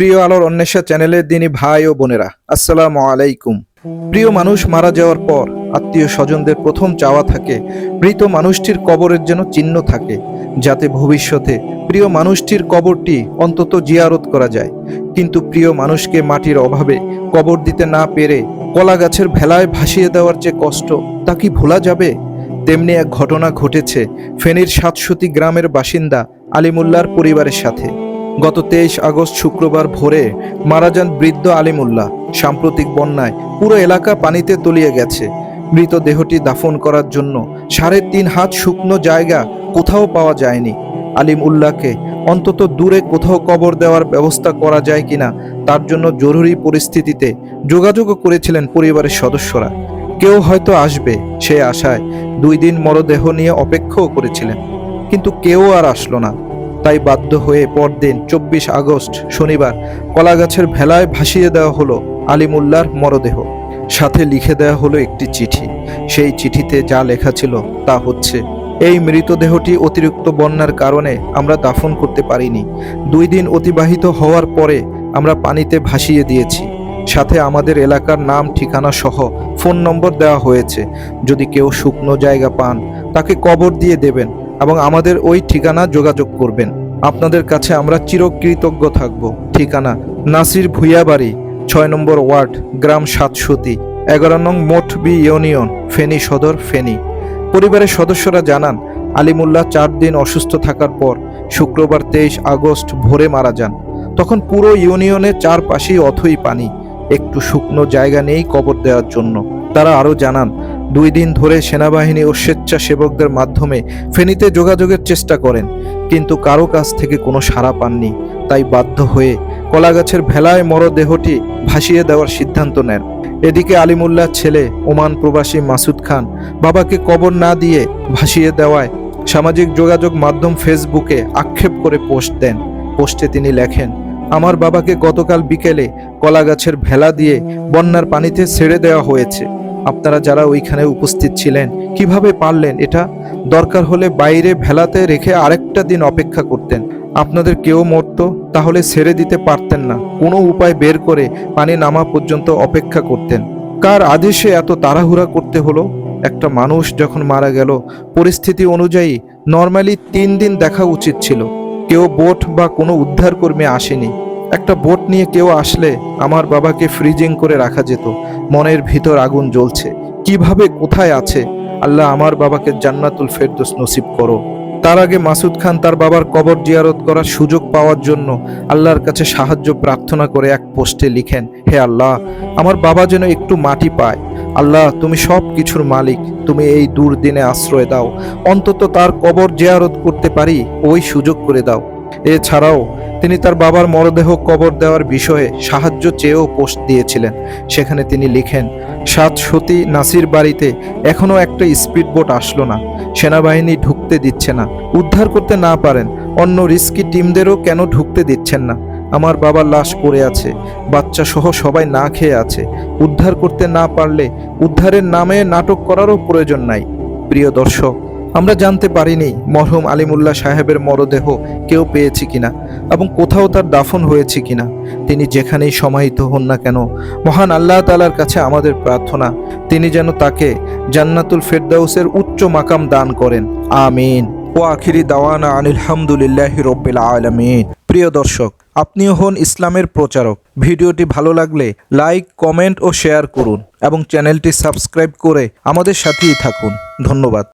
প্রিয় আলোর অন্বেষা চ্যানেলের দিনী ভাই ও বোনেরা, আসসালামু আলাইকুম। প্রিয় মানুষ মারা যাওয়ার পর আত্মীয় স্বজনদের প্রথম চাওয়া থাকে, মৃত মানুষটির কবরের যেন চিহ্ন থাকে, যাতে ভবিষ্যতে প্রিয় মানুষটির কবরটি অন্তত জিয়ারত করা যায়। কিন্তু প্রিয় মানুষকে মাটির অভাবে কবর দিতে না পেরে কলা গাছের ভেলায় ভাসিয়ে দেওয়ার যে কষ্ট, তা কি ভোলা যাবে? তেমনি এক ঘটনা ঘটেছে ফেনীর সাতসতী গ্রামের বাসিন্দা আলিমুল্লার পরিবারের সাথে। গত তেইশ আগস্ট শুক্রবার ভোরে মারা যান বৃদ্ধ আলিমুল্লাহ। সাম্প্রতিক বন্যায় পুরো এলাকা পানিতে তলিয়ে গেছে। মৃতদেহটি দাফন করার জন্য সাড়ে তিন হাত শুকনো জায়গা কোথাও পাওয়া যায়নি। আলিম উল্লাহকে অন্তত দূরে কোথাও কবর দেওয়ার ব্যবস্থা করা যায় কিনা তার জন্য জরুরি পরিস্থিতিতে যোগাযোগও করেছিলেন পরিবারের সদস্যরা। কেউ হয়তো আসবে সে আশায় দুই দিন মরদেহ নিয়ে অপেক্ষাও করেছিলেন। কিন্তু কেউ আর আসলো না। তাই বাধ্য হয়ে পরদিন চব্বিশ আগস্ট শনিবার কলাগাছের ভেলায় ভাসিয়ে দেওয়া হলো আলিমুল্লার মরদেহ। সাথে লিখে দেওয়া হলো একটি চিঠি। সেই চিঠিতে যা লেখা ছিল তা হচ্ছে, এই মৃতদেহটি অতিরিক্ত বন্যার কারণে আমরা দাফন করতে পারিনি। দুই দিন অতিবাহিত হওয়ার পরে আমরা পানিতে ভাসিয়ে দিয়েছি। সাথে আমাদের এলাকার নাম, ঠিকানা সহ ফোন নম্বর দেওয়া হয়েছে। যদি কেউ শুকনো জায়গা পান, তাকে কবর দিয়ে দেবেন। এবং আমাদের ওই ঠিকানা যোগাযোগ করবেন। আপনাদের কাছে আমরা চিরকৃতজ্ঞ থাকব। ঠিকানা নাসির ভুইয়াবাড়ি, ছয় নম্বর ওয়ার্ড, গ্রাম সাতসতী, এগারো নং মোট বি ইউনিয়ন, ফেনী সদর, ফেনী। পরিবারের সদস্যরা জানান, আলিমুল্লাহ চার দিন অসুস্থ থাকার পর শুক্রবার তেইশ আগস্ট ভোরে মারা যান। তখন পুরো ইউনিয়নের চারপাশেই অথই পানি, একটু শুকনো জায়গা নেই কবর দেওয়ার জন্য। তারা আরও জানান দুই দিন ধরে সেনাবাহিনী ও স্বেচ্ছাসেবকদের মাধ্যমে ফেনীতে যোগাযোগের চেষ্টা করেন, কিন্তু কারও কাছ থেকে কোনো সাড়া পাননি। তাই বাধ্য হয়ে কলাগাছের ভেলায় মরদেহটি ভাসিয়ে দেওয়ার সিদ্ধান্ত নেন। এদিকে আলিমুল্লাহ ছেলে ওমান প্রবাসী মাসুদ খান বাবাকে কবর না দিয়ে ভাসিয়ে দেওয়ায় সামাজিক যোগাযোগ মাধ্যম ফেসবুকে আক্ষেপ করে পোস্ট দেন। পোস্টে তিনি লেখেন, আমার বাবাকে গতকাল বিকেলে কলাগাছের ভেলা দিয়ে বন্যার পানিতে ছেড়ে দেওয়া হয়েছে। আপনারা যারা ওইখানে উপস্থিত ছিলেন, কীভাবে পারলেন এটা? দরকার হলে বাইরে ভেলাতে রেখে আরেকটা দিন অপেক্ষা করতেন। আপনাদের কেউ মরতো, তাহলে ছেড়ে দিতে পারতেন না। কোনো উপায় বের করে পানি নামা পর্যন্ত অপেক্ষা করতেন। কার আদেশে এত তাড়াহুড়া করতে হলো? একটা মানুষ যখন মারা গেল, পরিস্থিতি অনুযায়ী নর্মালি তিন দিন দেখা উচিত ছিল। কেউ বোট বা কোনো উদ্ধারকর্মী আসেনি। একটা বোট নিয়ে কেউ আসলে আমার বাবাকে ফ্রিজিং করে রাখা যেত। মনের ভিতর আগুন জ্বলছে। কীভাবে, কোথায় আছে? আল্লাহ আমার বাবাকে জান্নাতুল ফেরদোস নসিব করো। তার আগে মাসুদ খান তার বাবার কবর জিয়ারত করার সুযোগ পাওয়ার জন্য আল্লাহর কাছে সাহায্য প্রার্থনা করে এক পোস্টে লিখেন, হে আল্লাহ, আমার বাবা যেন একটু মাটি পায়। আল্লাহ, তুমি সব কিছুর মালিক। তুমি এই দুর্দিনে আশ্রয় দাও। অন্তত তার কবর জিয়ারত করতে পারি, ওই সুযোগ করে দাও। এছাড়াও তিনি তার বাবার মরদেহ কবর দেওয়ার বিষয়ে সাহায্য চেয়েও পোস্ট দিয়েছিলেন। সেখানে তিনি লিখেন, সাত সতী নাসির বাড়িতে এখনও একটা স্পিড বোট আসলো না। সেনাবাহিনী ঢুকতে দিচ্ছে না। উদ্ধার করতে না পারেন। অন্য রিস্কি টিমদেরও কেন ঢুকতে দিচ্ছেন না? আমার বাবার লাশ পড়ে আছে। বাচ্চা সহ সবাই না খেয়ে আছে। উদ্ধার করতে না পারলে উদ্ধারের নামে নাটক করারও প্রয়োজন নাই। প্রিয় দর্শক আমরা জানতে পারিনি মরহুম আলিমুল্লাহ সাহেবের মরদেহ কেউ পেয়েছে কিনা এবং কোথাও তার দাফন হয়েছে কিনা। তিনি যেখানেই সমাহিত হন না কেন, মহান আল্লাহ তালার কাছে আমাদের প্রার্থনা, তিনি যেন তাকে জান্নাতুল ফেরদাউসের উচ্চ মাকাম দান করেন। আমিন। ও আখিরি দাওয়ানা আনিল হামদুলিল্লাহ রব্বিল আলমিন। প্রিয় দর্শক, আপনিও হন ইসলামের প্রচারক। ভিডিওটি ভালো লাগলে লাইক, কমেন্ট ও শেয়ার করুন এবং চ্যানেলটি সাবস্ক্রাইব করে আমাদের সাথেই থাকুন। ধন্যবাদ।